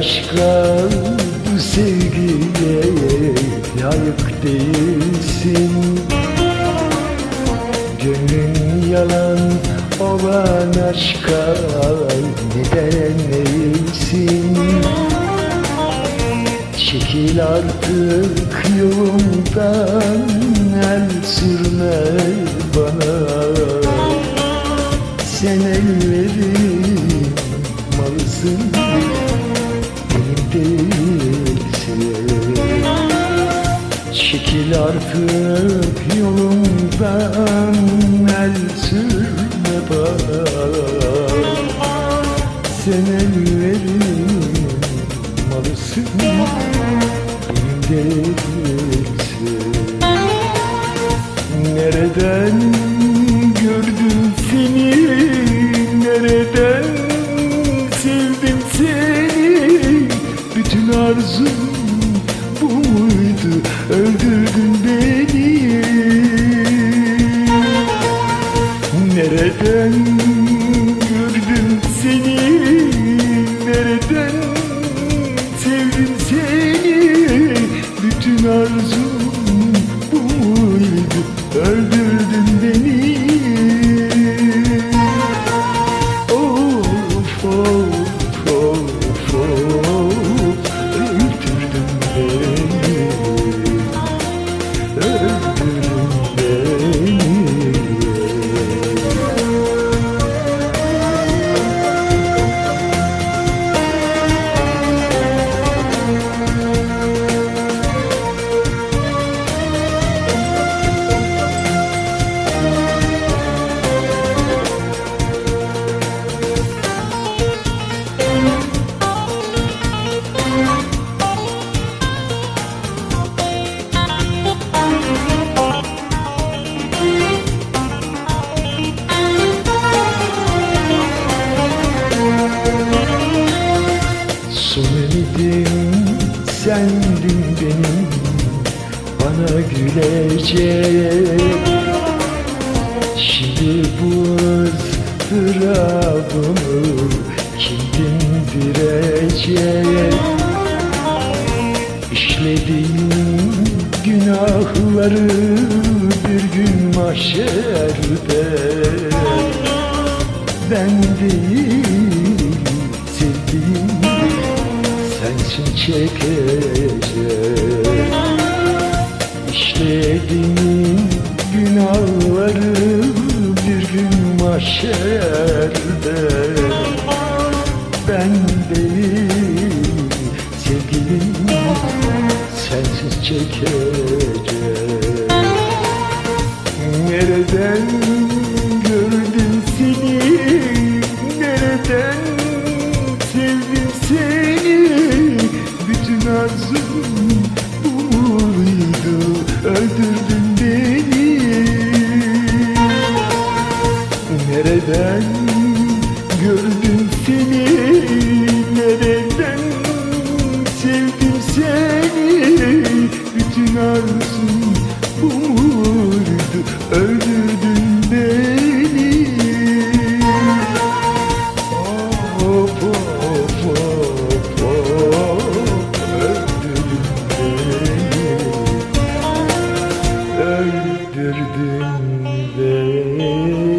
aşka bu sevgiye layık değilsin. Gönlün yalan olan aşka neden eğilsin Çekil artık yolumdan el sürme bana. Sen ellerin malısın benim değilsin Çekil artık yolumdan el sürme Sen ellerin malısın benim değilsin Nereden gördüm seni Arzum bu muydu? Öldürdün beni. Nereden gördüm seni? Nereden sevdim seni? Bütün arzum bu muydu? Öldürdün Son ümidim sendin benim. Bana gülecek. Şimdi bu ızdırabımı Kim dindirecek İşlediğim günahları Bir gün mahşerde Ben değil sevdiğim sensin çekecek. İşlediğim günahları bir gün mahşerde. Ben değil sevgilim sensiz çekecek. Nereden ben Gördüm seni nereden Sevdim seni? Bütün arzum bu Öldürdün beni. Of of of of. Öldürdün beni. Öldürdün beni.